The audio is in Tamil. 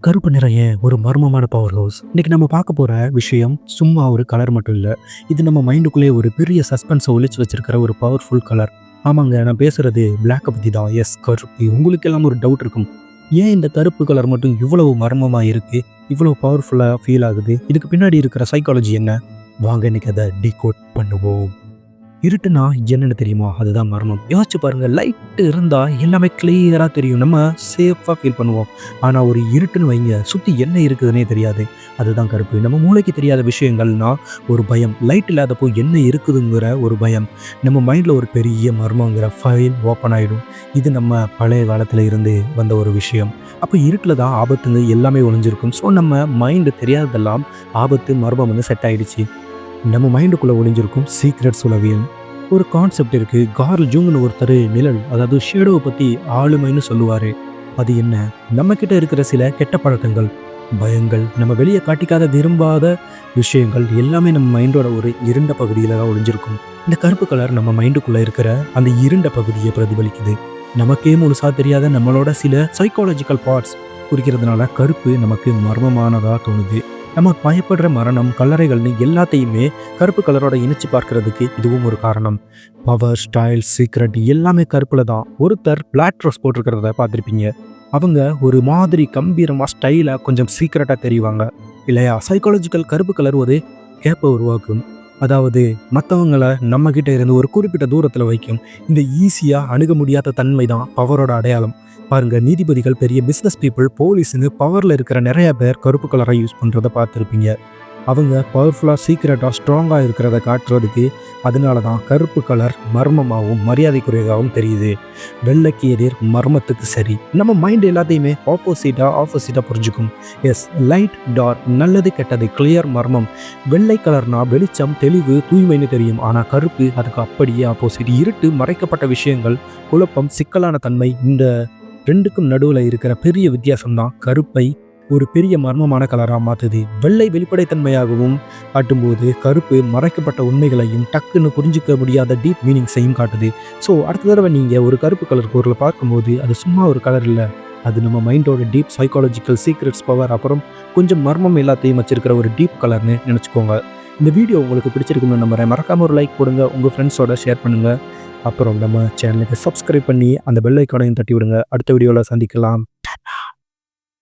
கருப்பு நிறைய ஒரு மர்மமான பவர் ஹவுஸ் இன்னைக்கு நம்ம பார்க்க போற விஷயம் சும்மா ஒரு கலர் மட்டும் இல்லை. இது நம்ம மைண்டுக்குள்ளே ஒரு பெரிய சஸ்பென்ஸை ஒழிச்சு வச்சிருக்கிற ஒரு பவர்ஃபுல் கலர் ஆமாங்க நான் பேசுறது பிளாக்கை பற்றி தான் எஸ் கருப்பு. உங்களுக்கு எல்லாம் ஒரு டவுட் இருக்கும். ஏன் இந்த கருப்பு கலர் மட்டும் இவ்வளவு மர்மமாக இருக்கு? இவ்வளவு பவர்ஃபுல்லாக ஃபீல் ஆகுது? இதுக்கு பின்னாடி இருக்கிற சைக்காலஜி என்ன? வாங்க இன்னைக்கு அதை டீகோட் பண்ணுவோம். இருட்டுனா என்னன்னு தெரியுமா? அதுதான் மர்மம். யோசிச்சு பாருங்க லைட் இருந்தா எல்லாமே கிளியரா தெரியும். நம்ம சேஃபா ஃபீல் பண்ணுவோம். ஆனா ஒரு இருட்டுன்னு வைங்க சுத்தி என்ன இருக்குதுன்னே தெரியாது. அதுதான் கருப்பு. நம்ம மூளைக்கு தெரியாத விஷயங்கள்னா ஒரு பயம். லைட் இல்லாதப்போ என்ன இருக்குதுங்கிற ஒரு பயம். நம்ம மைண்டில் ஒரு பெரிய மர்மங்கிற ஃபைல் ஓப்பன் ஆகிடும் இது நம்ம பழைய காலத்தில் இருந்து வந்த ஒரு விஷயம். அப்போ இருட்டில் தான் ஆபத்துங்க எல்லாமே ஒளிஞ்சிருக்கும். ஸோ நம்ம மைண்டு தெரியாததெல்லாம் ஆபத்து மர்மம் வந்து செட் ஆகிடுச்சு நம்ம மைண்டுக்குள்ளே ஒளிஞ்சிருக்கும் சீக்ரெட் சுலவியல் ஒரு கான்செப்ட் இருக்குது கார்ல் ஜூங்னு ஒருத்தர் நிழல் அதாவது ஷேடோவை பற்றி ஆளுமைன்னு சொல்லுவார். அது என்ன? நம்மக்கிட்ட இருக்கிற சில கெட்ட பழக்கங்கள் பயங்கள் நம்ம வெளியே காட்டிக்காத விரும்பாத விஷயங்கள் எல்லாமே நம்ம மைண்டோட ஒரு இருண்ட பகுதியில் தான் ஒளிஞ்சிருக்கும். இந்த கருப்பு கலர் நம்ம மைண்டுக்குள்ளே இருக்கிற அந்த இருண்ட பகுதியை பிரதிபலிக்குது. நமக்கே முழுசா தெரியாத நம்மளோட சில சைக்காலஜிக்கல் பார்ட்ஸ் குறிக்கிறதுனால கருப்பு நமக்கு மர்மமானதாக தோணுது. நம்ம பயப்படுற மரணம் கல்லறைகள்னு எல்லாத்தையுமே கருப்பு கலரோட இணைச்சு பார்க்கறதுக்கு இதுவும் ஒரு காரணம். பவர் ஸ்டைல் சீக்ரெட் எல்லாமே கருப்பில் தான். ஒருத்தர் பிளாக் ட்ரெஸ் போட்டிருக்கிறத பார்த்துருப்பீங்க. அவங்க ஒரு மாதிரி கம்பீரமாக ஸ்டைலாக கொஞ்சம் சீக்ரெட்டாக தெரிவாங்க. இல்லையா? சைக்காலஜிக்கல் கருப்பு கலர் ஒரு கேப்பை உருவாக்கும். அதாவது மற்றவங்களை நம்மக்கிட்ட இருந்து ஒரு குறிப்பிட்ட தூரத்தில் வைக்கும். இந்த ஈஸியாக அணுக முடியாத தன்மை தான் பவரோட அடையாளம். பாருங்க நீதிபதிகள் பெரிய பிஸ்னஸ் பீப்புள் போலீஸ்னு பவரில் இருக்கிற நிறைய பேர் கருப்பு கலரை யூஸ் பண்ணுறத பார்த்துருப்பீங்க. அவங்க பவர்ஃபுல்லாக சீக்கிரட்டாக ஸ்ட்ராங்காக இருக்கிறத காட்டுறதுக்கு அதனால தான் கருப்பு கலர் மர்மமாகவும் மரியாதைக்குரியதாகவும் தெரியுது. வெள்ளைக்கு எதிர் மர்மத்துக்கு சரி. நம்ம மைண்ட் எல்லாத்தையுமே ஆப்போசிட்டாக ஆப்போசிட்டாக புரிஞ்சுக்கும். எஸ் லைட் டார்க் நல்லது கெட்டது கிளியர் மர்மம். வெள்ளை கலர்னா வெளிச்சம் தெளிவு தூய்மைன்னு தெரியும். ஆனால் கருப்பு அதுக்கு அப்படியே ஆப்போசிட் இருட்டு மறைக்கப்பட்ட விஷயங்கள் குழப்பம் சிக்கலான தன்மை இந்த ரெண்டுக்கும் நடுவில் இருக்கிற பெரிய வித்தியாசம் தான் கருப்பை ஒரு பெரிய மர்மமான கலராக மாற்றுது வெள்ளை வெளிப்படைத்தன்மையாகவும் காட்டும்போது கருப்பு மறைக்கப்பட்ட உண்மைகளையும் டக்குன்னு புரிஞ்சிக்க முடியாத டீப் மீனிங்ஸையும் காட்டுது. ஸோ அடுத்த தடவை நீங்கள் ஒரு கருப்பு கலர் பொருளை பார்க்கும்போது அது சும்மா ஒரு கலர் இல்லை. அது நம்ம மைண்டோட டீப் சைக்காலஜிக்கல் சீக்ரெட்ஸ் பவர் அப்புறம் கொஞ்சம் மர்மம் எல்லாத்தையும் வச்சிருக்கிற ஒரு டீப் கலர்னு நினச்சிக்கோங்க. இந்த வீடியோ உங்களுக்கு பிடிச்சிருக்கும்னு நம்புறேன். மறக்காமல் ஒரு லைக் போடுங்க. உங்கள் ஃப்ரெண்ட்ஸோட ஷேர் பண்ணுங்கள் அப்புறம் நம்ம சேனலுக்கு சப்ஸ்கிரைப் பண்ணி அந்த பெல் ஐக்கானையும் தட்டி விடுங்க அடுத்த வீடியோவில் சந்திக்கலாம்.